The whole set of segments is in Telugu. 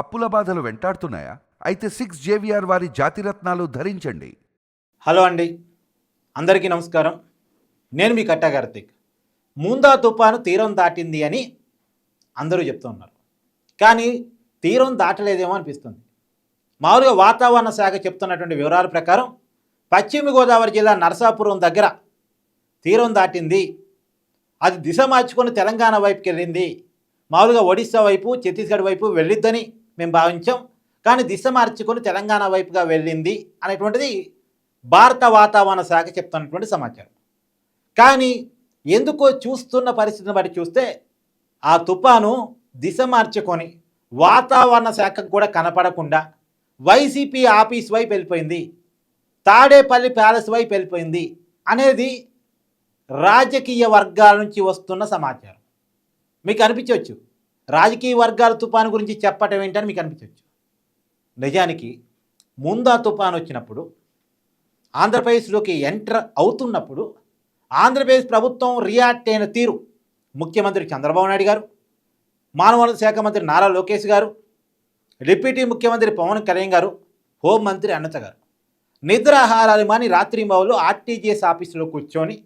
అప్పుల బాధలు వెంటాడుతున్నాయా? అయితే సిక్స్ జేవిఆర్ వారి జాతిరత్నాలు ధరించండి. హలో అండి. అందరికీ నమస్కారం. నేను మీ కట్టా కార్తిక్. ముందా తుఫాను తీరం దాటింది అని అందరూ చెప్తున్నారు కానీ తీరం దాటలేదేమో అనిపిస్తుంది. మామూలుగా వాతావరణ శాఖ చెప్తున్నటువంటి వివరాల ప్రకారం పశ్చిమ గోదావరి జిల్లా నరసాపురం దగ్గర తీరం దాటింది. అది దిశ మార్చుకొని తెలంగాణ వైపుకి వెళ్ళింది. మామూలుగా ఒడిశా వైపు ఛత్తీస్గఢ్ వైపు వెళ్ళిద్దని మేము భావించాం. కానీ దిశ మార్చుకొని తెలంగాణ వైపుగా వెళ్ళింది అనేటువంటిది భారత వాతావరణ శాఖ చెప్తున్నటువంటి సమాచారం. కానీ ఎందుకో చూస్తున్న పరిస్థితిని బట్టి చూస్తే ఆ తుఫాను దిశ మార్చుకొని వాతావరణ శాఖకు కూడా కనపడకుండా వైసీపీ ఆఫీస్ వైపు వెళ్ళిపోయింది. తాడేపల్లి ప్యాలెస్ వైపు వెళ్ళిపోయింది అనేది రాజకీయ వర్గాల నుంచి వస్తున్న సమాచారం. మీకు అనిపించవచ్చు? రాజకీయ వర్గాల తుఫాను గురించి చెప్పటం ఏంటని మీకు అనిపించవచ్చు నిజానికి ముందా తుఫాను వచ్చినప్పుడు ఆంధ్రప్రదేశ్లోకి ఎంటర్ అవుతున్నప్పుడు ఆంధ్రప్రదేశ్ ప్రభుత్వం రియాక్ట్ అయిన తీరు ముఖ్యమంత్రి చంద్రబాబు నాయుడు గారు మానవ శాఖ మంత్రి నారా లోకేష్ గారు డిప్యూటీ ముఖ్యమంత్రి పవన్ కళ్యాణ్ గారు హోంమంత్రి అన్నత గారు. నిద్రాహారాలు మాని రాత్రి మావులు ఆర్టీజీఎస్ ఆఫీసులో కూర్చొని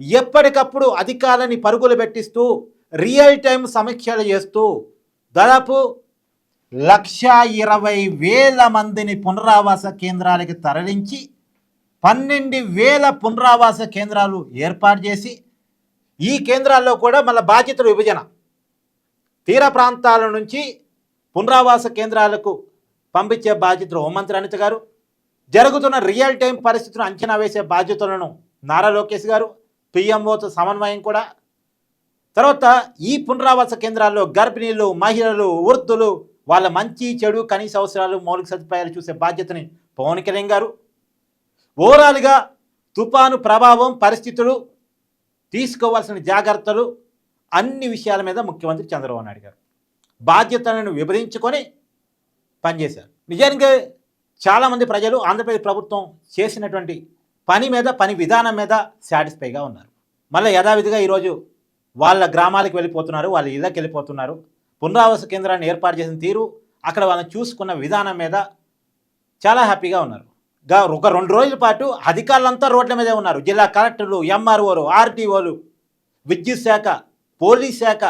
ఎప్పటికప్పుడు అధికారాన్ని పరుగులు పెట్టిస్తూ రియల్ టైం సమీక్షలు చేస్తూ దాదాపు లక్ష ఇరవై వేల మందిని పునరావాస కేంద్రాలకి తరలించి పన్నెండు వేల పునరావాస కేంద్రాలు ఏర్పాటు చేసి ఈ కేంద్రాల్లో కూడా మళ్ళీ బాధ్యతల విభజన. తీర ప్రాంతాల నుంచి పునరావాస కేంద్రాలకు పంపించే బాధ్యతలు హోంమంత్రి అనిత గారు జరుగుతున్న రియల్ టైం పరిస్థితులను అంచనా వేసే బాధ్యతలను నారా లోకేష్ గారు పిఎంఓతో సమన్వయం కూడా తర్వాత ఈ పునరావాస కేంద్రాల్లో గర్భిణీలు మహిళలు వృద్ధులు వాళ్ళ మంచి చెడు కనీస అవసరాలు మౌలిక సదుపాయాలు చూసే బాధ్యతని పవన్ కళ్యాణ్ గారు. ఓవరాల్గా తుఫాను ప్రభావం పరిస్థితులు తీసుకోవాల్సిన జాగ్రత్తలు అన్ని విషయాల మీద ముఖ్యమంత్రి చంద్రబాబు నాయుడు గారు బాధ్యతలను విభజించుకొని పనిచేశారు. నిజానికి చాలామంది ప్రజలు ఆంధ్రప్రదేశ్ ప్రభుత్వం చేసినటువంటి పని మీద పని విధానం మీద సాటిస్ఫైగా ఉన్నారు. మళ్ళీ యథావిధిగా ఈరోజు వాళ్ళ గ్రామాలకు వెళ్ళిపోతున్నారు వాళ్ళ ఇళ్ళకి వెళ్ళిపోతున్నారు. పునరావాస కేంద్రాన్ని ఏర్పాటు చేసిన తీరు అక్కడ వాళ్ళని చూసుకున్న విధానం మీద చాలా హ్యాపీగా ఉన్నారు. ఒక రెండు రోజుల పాటు అధికారులంతా రోడ్ల మీదే ఉన్నారు. జిల్లా కలెక్టర్లు ఎంఆర్ఓలు ఆర్టీఓలు విద్యుత్ శాఖ పోలీస్ శాఖ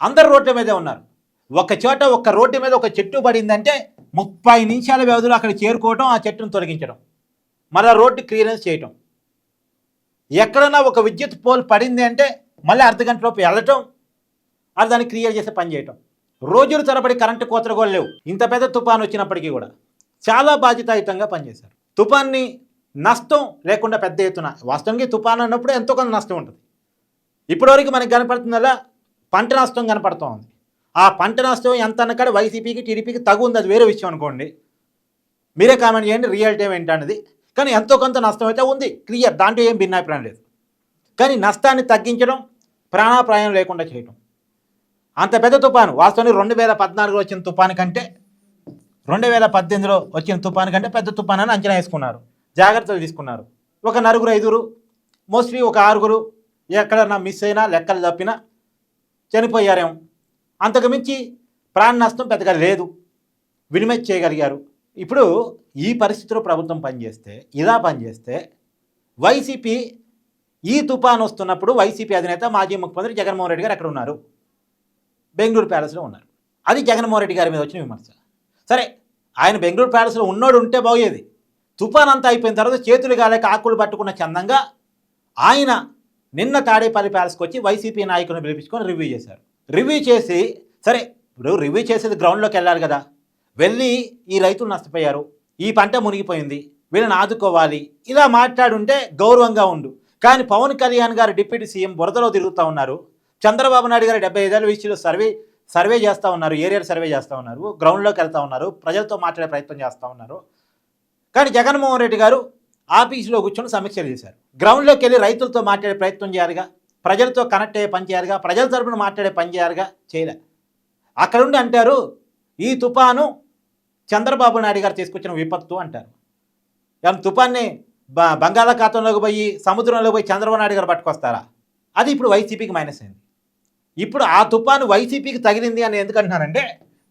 అందరు రోడ్ల మీదే ఉన్నారు. ఒక చోట ఒక రోడ్డు మీద ఒక చెట్టు పడిందంటే ముప్పై నిమిషాల వ్యవధిలో అక్కడ చేరుకోవటం ఆ చెట్టును తొలగించడం మళ్ళీ రోడ్డు క్లియరెన్స్ చేయటం. ఎక్కడన్నా ఒక విద్యుత్ పోల్ పడింది అంటే మళ్ళీ అర్ధగంటలోపు వెళ్ళటం అది దాన్ని క్లియర్ చేసే పని చేయటం. రోజులు తరబడి కరెంటు కోతలు కూడా లేవు. ఇంత పెద్ద తుఫాన్ వచ్చినప్పటికీ కూడా చాలా బాధ్యతాయుతంగా పనిచేశారు. తుఫాన్ని నష్టం లేకుండా పెద్ద ఎత్తున వాస్తవానికి తుఫాన్ అన్నప్పుడు ఎంతో కొంత నష్టం ఉంటుంది. ఇప్పటివరకు మనకి కనపడుతుందల్లా పంట నష్టం కనపడుతూ ఉంది. ఆ పంట నష్టం ఎంత అన్నకాడ వైసీపీకి టీడీపీకి తగు ఉంది. అది వేరే విషయం అనుకోండి. మీరే కామెంట్ చేయండి. రియల్ టైం ఏంటన్నది కానీ ఎంతో కొంత నష్టం అయితే ఉంది. క్లియర్. దాంట్లో ఏం భిన్నాభిప్రాయం లేదు. కానీ నష్టాన్ని తగ్గించడం ప్రాణాప్రాయం లేకుండా చేయటం. అంత పెద్ద తుఫాను వాస్తవానికి రెండు వేల పద్నాలుగులో వచ్చిన తుఫాను కంటే రెండు వేల పద్దెనిమిదిలో వచ్చిన తుఫాను కంటే పెద్ద తుఫాను అని అంచనా వేసుకున్నారు. జాగ్రత్తలు తీసుకున్నారు. ఒక నలుగురు ఐదుగురు మోస్ట్లీ ఒక ఆరుగురు ఎక్కడన్నా మిస్ అయినా లెక్కలు తప్పినా చనిపోయారేమో. అంతకు మించి ప్రాణ నష్టం పెద్దగా లేదు. వినిమతి చేయగలిగారు. ఇప్పుడు ఈ పరిస్థితిలో ప్రభుత్వం పనిచేస్తే ఇలా పనిచేస్తే వైసీపీ ఈ తుఫాన్ వస్తున్నప్పుడు వైసీపీ అధినేత మాజీ ముఖ్యమంత్రి జగన్మోహన్ రెడ్డి గారు ఎక్కడ ఉన్నారు బెంగళూరు ప్యాలెస్లో ఉన్నారు. అది జగన్మోహన్ రెడ్డి గారి మీద వచ్చిన విమర్శ. సరే ఆయన బెంగళూరు ప్యాలెస్లో ఉన్నోడు ఉంటే బాగోయేది. తుఫాన్ అంతా అయిపోయిన తర్వాత చేతులు గాలేక ఆకులు పట్టుకున్న చందంగా ఆయన నిన్న తాడేపల్లి ప్యాలెస్కి వచ్చి వైసీపీ నాయకులను పిలిపించుకొని రివ్యూ చేశారు. రివ్యూ చేసి సరే ఇప్పుడు రివ్యూ చేసేది గ్రౌండ్లోకి వెళ్ళాలి కదా. వెళ్ళి ఈ రైతులు నష్టపోయారు. ఈ పంట మునిగిపోయింది. వీళ్ళని ఆదుకోవాలి. ఇలా మాట్లాడుంటే గౌరవంగా ఉండు. కానీ పవన్ కళ్యాణ్ గారు డిప్యూటీ సీఎం బురదలో తిరుగుతూ ఉన్నారు. చంద్రబాబు నాయుడు గారు డెబ్బై ఐదేళ్ళ విషయంలో సర్వే సర్వే చేస్తూ ఉన్నారు ఏరియర్ సర్వే చేస్తూ ఉన్నారు గ్రౌండ్లోకి వెళ్తూ ఉన్నారు ప్రజలతో మాట్లాడే ప్రయత్నం చేస్తూ ఉన్నారు. కానీ జగన్మోహన్ రెడ్డి గారు ఆఫీసులో కూర్చొని సమీక్షలు చేశారు. గ్రౌండ్లోకి వెళ్ళి రైతులతో మాట్లాడే ప్రయత్నం చేయాలిగా ప్రజలతో కనెక్ట్ అయ్యే పని చేయాలిగా ప్రజల తరపున మాట్లాడే పని చేయాలిగా చేయలే. అక్కడుండి అంటారు ఈ తుఫాను చంద్రబాబు నాయుడు గారు తీసుకొచ్చిన విపత్తు అంటారు. ఏం తుఫాన్ని బంగాళాఖాతంలోకి పోయి సముద్రంలోకి పోయి చంద్రబాబు నాయుడు గారు పట్టుకొస్తారా? అది ఇప్పుడు వైసీపీకి మైనస్ అయింది. ఇప్పుడు ఆ తుఫాను వైసీపీకి తగిలింది అని ఎందుకంటున్నానంటే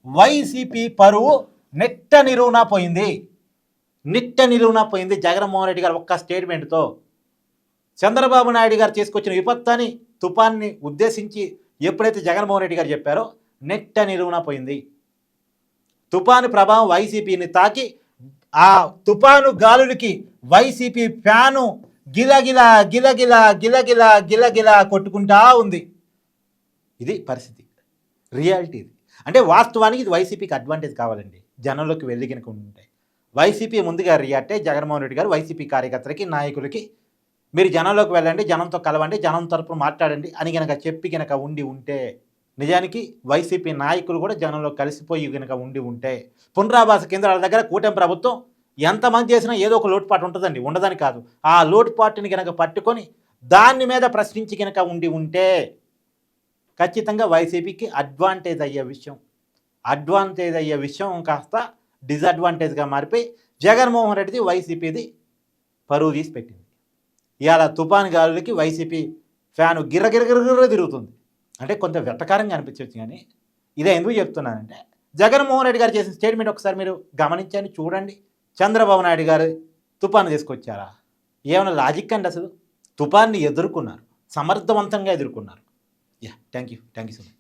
వైసీపీ పరువు నెట్ట నిలువున పోయింది. నిట్ట నిలువున పోయింది జగన్మోహన్ రెడ్డి గారు ఒక్క స్టేట్మెంట్తో చంద్రబాబు నాయుడు గారు తీసుకొచ్చిన విపత్తని తుపాన్ని ఉద్దేశించి ఎప్పుడైతే జగన్మోహన్ రెడ్డి గారు చెప్పారో నెట్ట నిలువున పోయింది. తుపాను ప్రభావం వైసీపీని తాకి ఆ తుఫాను గాలులకి వైసీపీ ఫ్యాను గిలగిలా గిలగిలా గిలగిలా గిలగిలా కొట్టుకుంటా ఉంది. ఇది పరిస్థితి. రియాలిటీ ఇది. అంటే వాస్తవానికి ఇది వైసీపీకి అడ్వాంటేజ్ కావాలండి. జనంలోకి వెళ్ళి కనుక ఉంటే. వైసీపీ ముందుగా రియాక్టే జగన్మోహన్ రెడ్డి గారు వైసీపీ కార్యకర్తలకి నాయకులకి మీరు జనంలోకి వెళ్ళండి జనంతో కలవండి జనం తరపున మాట్లాడండి అని గనక చెప్పి గనక ఉండి ఉంటే నిజానికి వైసీపీ నాయకులు కూడా జనంలో కలిసిపోయి కనుక ఉండి ఉంటే పునరావాస కేంద్రాల దగ్గర కూటమి ప్రభుత్వం ఎంతమంది చేసినా ఏదో ఒక లోటుపాటు ఉంటుందండి. ఉండదని కాదు. ఆ లోటుపాటుని గనక పట్టుకొని దాని మీద ప్రశ్నించి కనుక ఉండి ఉంటే ఖచ్చితంగా వైసీపీకి అడ్వాంటేజ్ అయ్యే విషయం అడ్వాంటేజ్ అయ్యే విషయం కాస్త డిసడ్వాంటేజ్గా మారిపోయి జగన్మోహన్ రెడ్డిది వైసీపీది పరువు తీసి పెట్టింది. ఇవాళ తుఫాన్ గాలులకి వైసీపీ ఫ్యాను గిర్రగిర్రగిర్ర తిరుగుతుంది. అంటే కొంత వెట్టకారంగా అనిపించవచ్చు కానీ ఇదే ఎందుకు చెప్తున్నానంటే జగన్మోహన్ రెడ్డి గారు చేసిన స్టేట్మెంట్ ఒకసారి మీరు గమనించండి చూడండి. చంద్రబాబు నాయుడు గారు తుఫాను తీసుకొచ్చారా? ఏమైనా లాజిక్ అండి అసలు? తుఫాన్ని ఎదుర్కొన్నారు సమర్థవంతంగా ఎదుర్కొన్నారు. Yeah thank you thank you so much